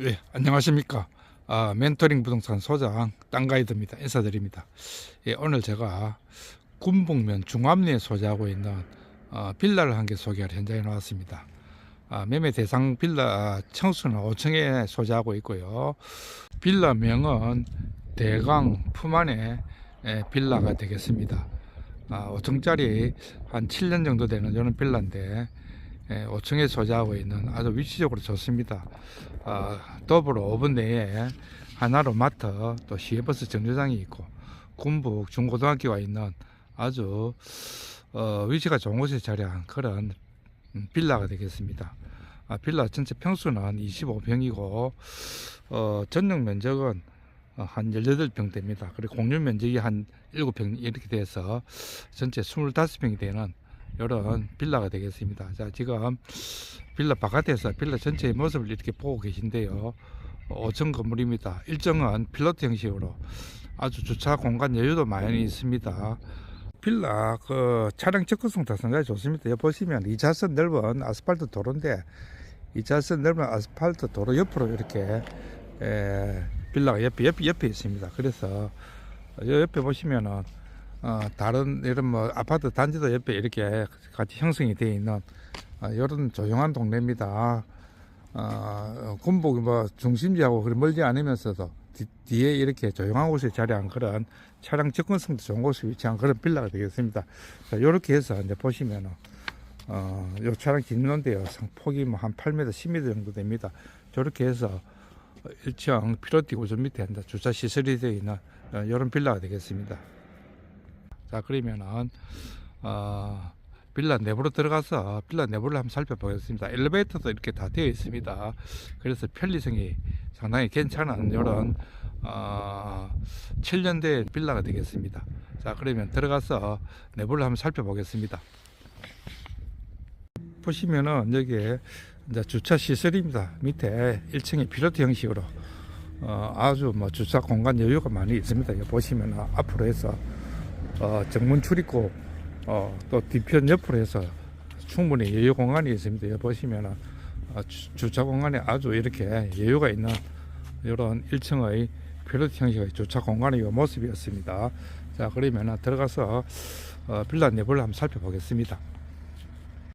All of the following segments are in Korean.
예, 안녕하십니까. 아, 멘토링 부동산 소장 땅가이드입니다. 인사드립니다. 예, 오늘 제가 군북면 중암리에 소재하고 있는 어, 빌라를 한 개 소개할 현장에 나왔습니다. 아, 매매 대상 빌라 청수는 5층에 소재하고 있고요. 빌라명은 대강 품안의 예, 빌라가 되겠습니다. 아, 5층짜리 한 7년 정도 되는 이런 빌라인데 예, 5층에 소재하고 있는 아주 위치적으로 좋습니다. 아, 더불어 5분 내에 하나로 마트 또 시외버스 정류장이 있고 군북 중고등학교가 있는 아주 어, 위치가 좋은 곳에 자리한 그런 음, 빌라가 되겠습니다. 아, 빌라 전체 평수는 25평이고 어, 전용 면적은 어, 한 18평 됩니다. 그리고 공유 면적이 한 7평 이렇게 돼서 전체 25평이 되는 이런 빌라가 되겠습니다. 자, 지금 빌라 바깥에서 빌라 전체의 모습을 이렇게 보고 계신데요. 5층 건물입니다. 일정은 필로트 형식으로 아주 주차 공간 여유도 많이 있습니다. 빌라 그 차량 접근성도 상당히 좋습니다. 여기 보시면 2차선 넓은 아스팔트 도로인데 2차선 넓은 아스팔트 도로 옆으로 이렇게 에, 빌라가 옆에 옆에 옆에 있습니다. 그래서 요 옆에 보시면은 어, 다른 이런 뭐 아파트 단지도 옆에 이렇게 같이 형성이 되어 있는 어, 이런 조용한 동네입니다. 어, 군복이 뭐 중심지하고 그리 멀지 않으면서도 뒤, 에 이렇게 조용한 곳에 자리한 그런 차량 접근성도 좋은 곳에 위치한 그런 빌라가 되겠습니다. 자, 이렇게 해서 이제 보시면은 어, 요 차량 뒷는데요. 상폭이 뭐 한 8m, 10m 정도 됩니다. 저렇게 해서 1층 피로티 구조 밑에 이제 주차 시설이 되어 있는 어, 이런 빌라가 되겠습니다. 자 그러면은 어, 빌라 내부로 들어가서 빌라 내부를 한번 살펴보겠습니다. 엘리베이터도 이렇게 다 되어 있습니다. 그래서 편리성이 상당히 괜찮은 이런 어, 7년대 빌라가 되겠습니다. 자 그러면 들어가서 내부를 한번 살펴보겠습니다. 보시면은 여기에 이제 주차 시설입니다. 밑에 1층에 피로트 형식으로 어, 아주 뭐 주차 공간 여유가 많이 있습니다. 보시면 앞으로 해서 어, 정문 출입구 어, 또 뒤편 옆으로 해서 충분히 여유 공간이 있습니다. 여기 보시면 어, 주, 주차 공간에 아주 이렇게 여유가 있는 이런 1층의 피로트 형식의 주차 공간의 이 모습이었습니다. 자 그러면 들어가서 어, 빌라 내부를 한번 살펴보겠습니다.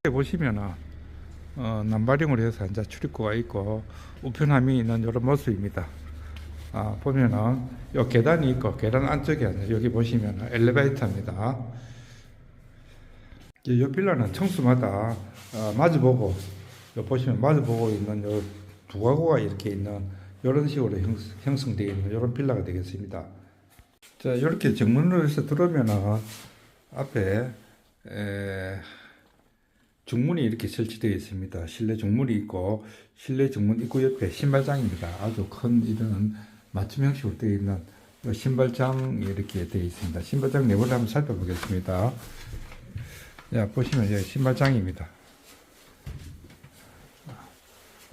여기 보시면은 어, 남바링으로 해서 이제 출입구가 있고 우편함이 있는 이런 모습입니다. 아, 보면은 요 계단이 있고 계단 안쪽에 여기 보시면 엘리베이터입니다. 이 빌라는 청수마다 어, 마주보고 요 보시면 마주보고 있는 요두 가구가 이렇게 있는 이런 식으로 형, 형성되어 있는 이런 빌라가 되겠습니다. 자 이렇게 정문으로 해서 들어오면은 앞에 에, 중문이 이렇게 설치되어 있습니다. 실내 중문이 있고 실내 중문 입구 옆에 신발장입니다. 아주 큰 이런 맞춤 형식으로 되어 있는 이 신발장이 이렇게 되어 있습니다. 신발장 내부를 한번 살펴보겠습니다. 자, 보시면 여기 신발장입니다.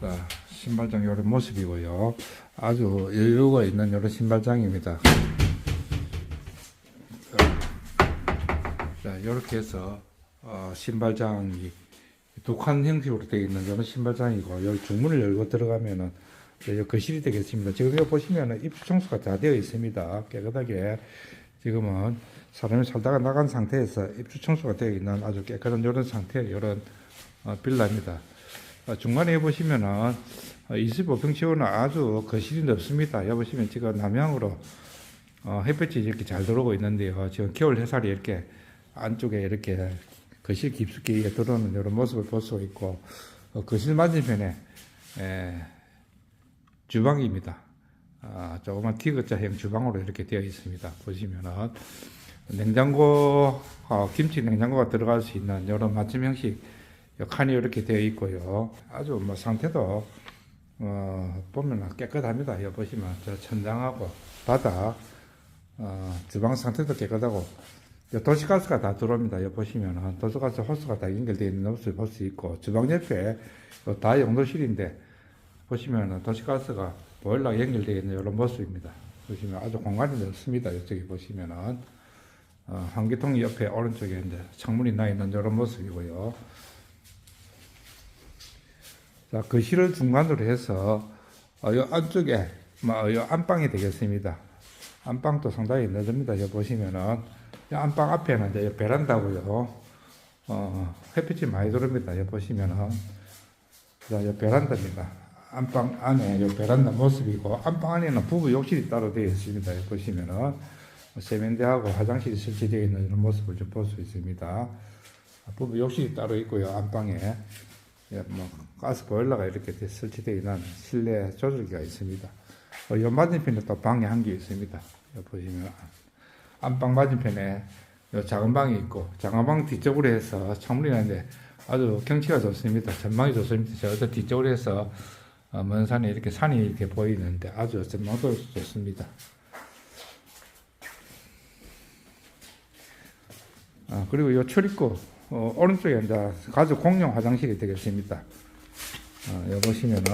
자, 신발장 이런 모습이고요. 아주 여유가 있는 이런 신발장입니다. 자, 이렇게 해서 어, 신발장이 두칸 형식으로 되어 있는 이런 신발장이고 여기 중문을 열고 들어가면은 거실이 되겠습니다. 지금 여기 보시면은 입주 청소가 다 되어 있습니다. 깨끗하게 지금은 사람이 살다가 나간 상태에서 입주 청소가 되어 있는 아주 깨끗한 이런 상태의 이런 어, 빌라입니다. 어, 중간에 보시면은 어, 25평 치고는 아주 거실이 넓습니다. 여기 보시면 지금 남향으로 어, 햇볕이 이렇게 잘 들어오고 있는데요. 지금 겨울 햇살이 이렇게 안쪽에 이렇게 거실 깊숙이 들어오는 이런 모습을 볼 수 있고 어, 거실 맞은편에 에, 주방입니다. 아, 조그만 티그자형 주방으로 이렇게 되어 있습니다. 보시면은 냉장고, 어, 김치 냉장고가 들어갈 수 있는 이런 맞춤 형식 칸이 이렇게 되어 있고요. 아주 뭐 상태도 어, 보면 깨끗합니다. 여기 보시면 저 천장하고 바닥, 어, 주방 상태도 깨끗하고 요 도시가스가 다 들어옵니다. 여기 보시면 도시가스 호스가 다 연결되어 있는 모습을 볼수 있고 주방 옆에 요다 용도실인데 보시면 도시가스가 보일러 연결되어 있는 이런 모습입니다. 보시면 아주 공간이 넓습니다. 이쪽에 보시면은 어, 환기통 옆에 오른쪽에 이제 창문이 나 있는 이런 모습이고요. 자, 거실을 중간으로 해서 어, 요 안쪽에 뭐, 요 안방이 되겠습니다. 안방도 상당히 넓습니다. 여기 보시면은 이 안방 앞에는 이제 이 베란다고요. 어, 햇빛이 많이 들어옵니다. 여기 보시면은 자, 이 베란다입니다. 안방 안에 이 베란다 모습이고 안방 안에는 부부 욕실이 따로 되어 있습니다. 보시면은 세면대하고 화장실이 설치되어 있는 이런 모습을 좀 볼 수 있습니다. 부부 욕실이 따로 있고요. 안방에 예, 뭐 가스 보일러가 이렇게 돼- 설치되어 있는 실내 조절기가 있습니다. 어, 요 맞은편에 또 방이 한 개 있습니다. 보시면 안방 맞은편에 요 작은 방이 있고 작은 방 뒤쪽으로 해서 창문이 나는데 아주 경치가 좋습니다. 전망이 좋습니다. 저 뒤쪽으로 해서 어, 먼 산에 이렇게 산이 이렇게 보이는데 아주 전망도 좋습니다. 아, 그리고 요 출입구 어, 오른쪽에 이제 가족 공용 화장실이 되겠습니다. 어, 여기 보시면은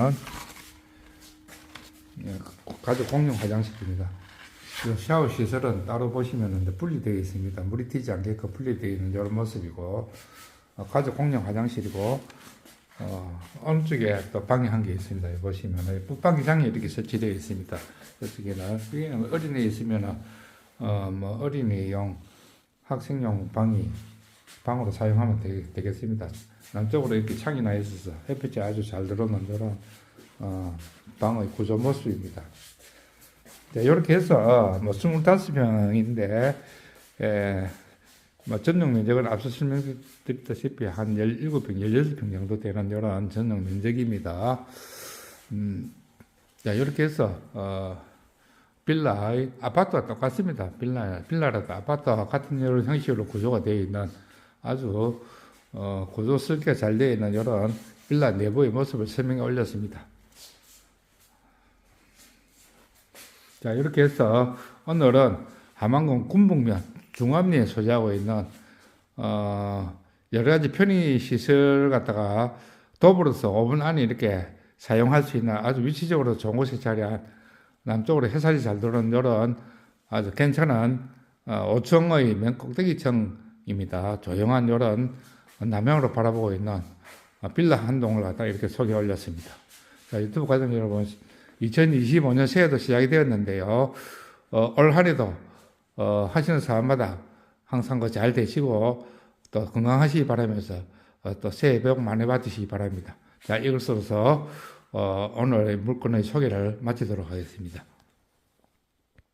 예, 가족 공용 화장실입니다. 이 샤워 시설은 따로 보시면은 분리되어 있습니다. 물이 튀지 않게끔 분리되어 있는 이런 모습이고 어, 가족 공용 화장실이고 어, 어느 쪽에 또 방이 한 개 있습니다. 여기 보시면은 북방기장이 이렇게 설치되어 있습니다. 여기는 어린애 있으면은 어뭐 어린이용 학생용 방이 방으로 사용하면 되, 겠습니다 남쪽으로 이렇게 창이 나 있어서 햇빛이 아주 잘 들어오는 그런 어, 방의 구조 모습입니다. 네, 이렇게 해서 뭐 25평인데 에, 뭐 전용 면적은 앞서 설명드렸다시피 한 17평, 16평 정도 되는 이런 전용 면적입니다. 음, 자, 이렇게 해서 어, 빌라, 아파트와 똑같습니다. 빌라, 빌라라도 아파트와 같은 이런 형식으로 구조가 되어 있는 아주 어, 구조 설계가 잘 되어 있는 이런 빌라 내부의 모습을 설명해 올렸습니다. 자, 이렇게 해서 오늘은 함안군 군북면 중암리에 소재하고 있는 어, 여러 가지 편의 시설 갖다가 도보로서 5분 안에 이렇게 사용할 수 있는 아주 위치적으로 좋은 곳에 자리한 남쪽으로 해살이 잘 들어오는 이런 아주 괜찮은 어, 5층의 맨 꼭대기층입니다. 조용한 이런 남향으로 바라보고 있는 어, 빌라 한 동을 갖다 이렇게 소개 올렸습니다. 자, 유튜브 관련 여러분, 2025년 새해도 시작이 되었는데요. 어, 올 한해도 어, 하시는 사람마다 항상 그 잘 되시고 또 건강하시기 바라면서 어, 또 새해 복 많이 받으시기 바랍니다. 자, 이것으로서 어, 오늘의 물건의 소개를 마치도록 하겠습니다.